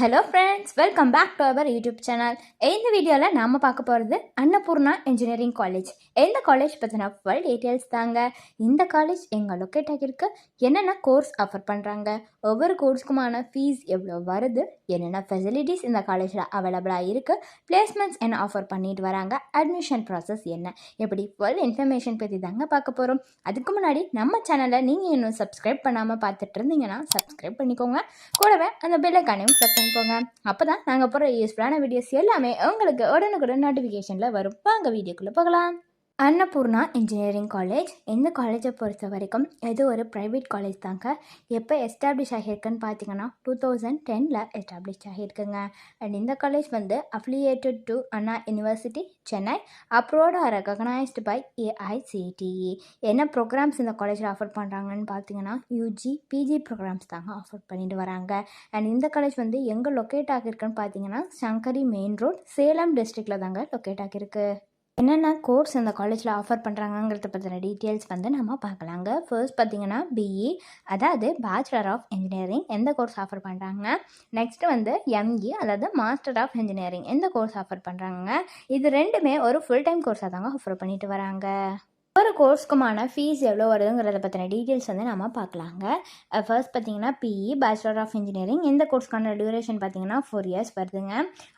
Hello friends welcome back to our YouTube channel இந்த வீடியோவில் நாம் பார்க்க போகிறது அன்னபூர்ணா இன்ஜினியரிங் காலேஜ் எந்த காலேஜ் பற்றின ஃபுல் டீட்டெயில்ஸ் தாங்க. இந்த காலேஜ் எங்கே லொக்கேட் ஆகியிருக்கு? என்னென்ன கோர்ஸ் ஆஃபர் பண்ணுறாங்க ஒவ்வொரு கோர்ஸ்க்குமான ஃபீஸ் எவ்வளோ வருது? என்னென்ன ஃபெசிலிட்டிஸ் இந்த காலேஜில் அவைலபிளாக இருக்குது பிளேஸ்மெண்ட்ஸ் என்ன ஆஃபர் பண்ணிட்டு வராங்க? அட்மிஷன் ப்ராசஸ் என்ன? எப்படி ஃபுல் இன்ஃபர்மேஷன் பற்றி தாங்க பார்க்க போகிறோம் அதுக்கு முன்னாடி நம்ம சேனலை நீங்கள் இன்னும் சப்ஸ்கிரைப் பண்ணாமல் பார்த்துட்டு இருந்தீங்கன்னா சப்ஸ்கிரைப் பண்ணிக்கோங்க. கூடவே அந்த பெல்லைக்கானையும் ப்ரெஸ் பண்ணிக்கோங்க அப்போ தான் நாங்கள் போகிற யூஸ்ஃபுல்லான வீடியோஸ் எல்லாமே உங்களுக்கு உடனுக்குடன் நோட்டிஃபிகேஷனில் வரும். வாங்க வீடியோக்குள்ளே போகலாம். அன்னபூர்ணா இன்ஜினியரிங் காலேஜ் இந்த காலேஜை பொறுத்த வரைக்கும் இது ஒரு ப்ரைவேட் காலேஜ் தாங்க. எப்போ எஸ்டாப்ளிஷ் ஆகியிருக்குன்னு பார்த்தீங்கன்னா டூ தௌசண்ட் டெனில் எஸ்டாப்ளிஷ் ஆகியிருக்குங்க. அண்ட் இந்த காலேஜ் வந்து affiliated to Anna university Chennai approved or recognised by AICTE என்ன ப்ரோக்ராம்ஸ் இந்த காலேஜில் ஆஃபர் பண்ணுறாங்கன்னு பார்த்தீங்கன்னா யூஜி பிஜி ப்ரோக்ராம்ஸ் தாங்க ஆஃபர் பண்ணிட்டு வராங்க. அண்ட் இந்த காலேஜ் வந்து எங்கே லொக்கேட் ஆகியிருக்குன்னு பார்த்தீங்கன்னா சங்கரி மெயின் ரோட் சேலம் டிஸ்ட்ரிக்டில் தாங்க லொக்கேட் ஆகியிருக்கு. என்னென்ன கோர்ஸ் இந்த காலேஜில் ஆஃபர் பண்ணுறாங்கங்கிறத பற்றின டீட்டெயில்ஸ் வந்து நம்ம பார்க்கலாங்க. ஃபர்ஸ்ட் பார்த்தீங்கன்னா பிஇ அதாவது பேச்சுலர் ஆஃப் இன்ஜினியரிங் எந்த கோர்ஸ் ஆஃபர் பண்ணுறாங்க நெக்ஸ்ட்டு வந்து எம்இ அதாவது மாஸ்டர் ஆஃப் இன்ஜினியரிங் எந்த கோர்ஸ் ஆஃபர் பண்ணுறாங்க இது ரெண்டுமே ஒரு ஃபுல் டைம் கோர்ஸாக தாங்க ஆஃபர் பண்ணிட்டு வராங்க. ஒரு கோர்ஸ்க்குமான ஃபீஸ் எவ்வளோ வருதுங்கிறத பற்றின டீட்டெயில்ஸ் வந்து நம்ம பார்க்கலாங்க ஃபர்ஸ்ட் பார்த்தீங்கன்னா பிஇ பேச்சுலர் ஆஃப் இன்ஜினியரிங் இந்த கோர்ஸ்க்கான டியூரேஷன் பார்த்தீங்கன்னா ஃபோர் இயர்ஸ் வருதுங்க.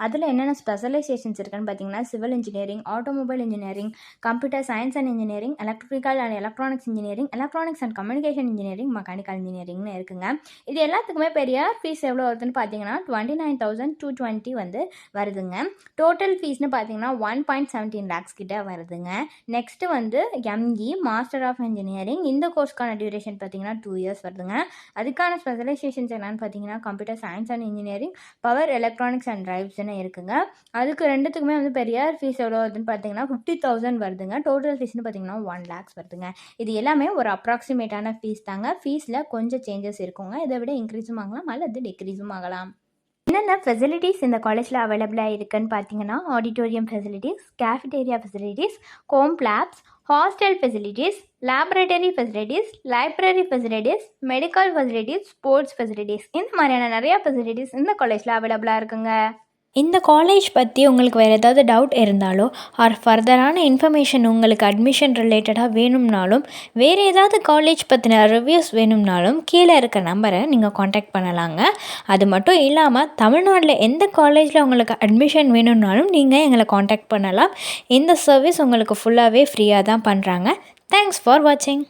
அதில் என்னென்ன ஸ்பெஷலைசேஷன்ஸ் இருக்குன்னு பார்த்தீங்கன்னா civil engineering automobile engineering computer science and engineering electrical and electronics engineering electronics and communication engineering mechanical இன்ஜினியரிங்னு இருக்குங்க. இது எல்லாத்துக்குமே பெரிய ஃபீஸ் எவ்வளோ வருதுன்னு பார்த்தீங்கன்னா twenty nine thousand to twenty வந்து வருதுங்க. டோட்டல் ஃபீஸ்னு பார்த்தீங்கன்னா ஒன் பாயிண்ட் செவன்டீன் லேக்ஸ் கிட்ட வருதுங்க. நெக்ஸ்ட்டு வந்து எம்இ மாஸ்டர் ஆஃப் இன்ஜினியரிங் இந்த கோர்ஸ்க்கான டியூரேஷன் பார்த்தீங்கன்னா டூ இயர்ஸ் வருதுங்க. அதுக்கான ஸ்பெஷலைசேஷன்ஸ் என்னென்னு பார்த்தீங்கன்னா computer science and engineering power electronics and ட்ரைவ்ஸ்னு இருக்குங்க. அதுக்கு ரெண்டுத்துக்குமே வந்து பெரிய ஃபீஸ் எவ்வளோ வருதுன்னு பார்த்தீங்கன்னா ஃபிஃப்டி தௌசண்ட் வருதுங்க. டோட்டல் ஃபீஸ்னு பார்த்தீங்கன்னா ஒன் லேக்ஸ் வருதுங்க. இது எல்லாமே ஒரு அப்ராக்சிமேட்டான ஃபீஸ் தாங்க. ஃபீஸில் கொஞ்சம் சேஞ்சஸ் இருக்குங்க. இதை விட இன்க்ரீஸும் ஆகலாம் அல்லது டிக்ரீஸும் ஆகலாம். என்னென்ன ஃபெசிலிட்டிஸ் இந்த காலேஜில் அவைலபிளாக இருக்குன்னு பார்த்தீங்கன்னா auditorium facilities cafeteria facilities Kom labs hostel facilities laboratory facilities library facilities medical facilities sports facilities இந்த மாதிரியான நிறையா ஃபெசிலிட்டிஸ் இந்த காலேஜில் அவைலபிளாக இருக்குங்க. இந்த காலேஜ் பற்றி உங்களுக்கு வேறு ஏதாவது டவுட் இருந்தாலோ ஆர் ஃபர்தரான இன்ஃபர்மேஷன் உங்களுக்கு அட்மிஷன் ரிலேட்டடாக வேணும்னாலும் வேறு ஏதாவது காலேஜ் பற்றின ரிவ்யூஸ் வேணும்னாலும் கீழே இருக்க நம்பரை நீங்கள் காண்டாக்ட் பண்ணலாங்க. அது மட்டும் இல்லாமல் தமிழ்நாட்டில் எந்த காலேஜில் உங்களுக்கு அட்மிஷன் வேணும்னாலும் நீங்கள் எங்களை காண்டாக்ட் பண்ணலாம். இந்த சர்வீஸ் உங்களுக்கு ஃபுல்லாகவே ஃப்ரீயாக தான் பண்ணுறாங்க தேங்க்ஸ் ஃபார் வாட்சிங்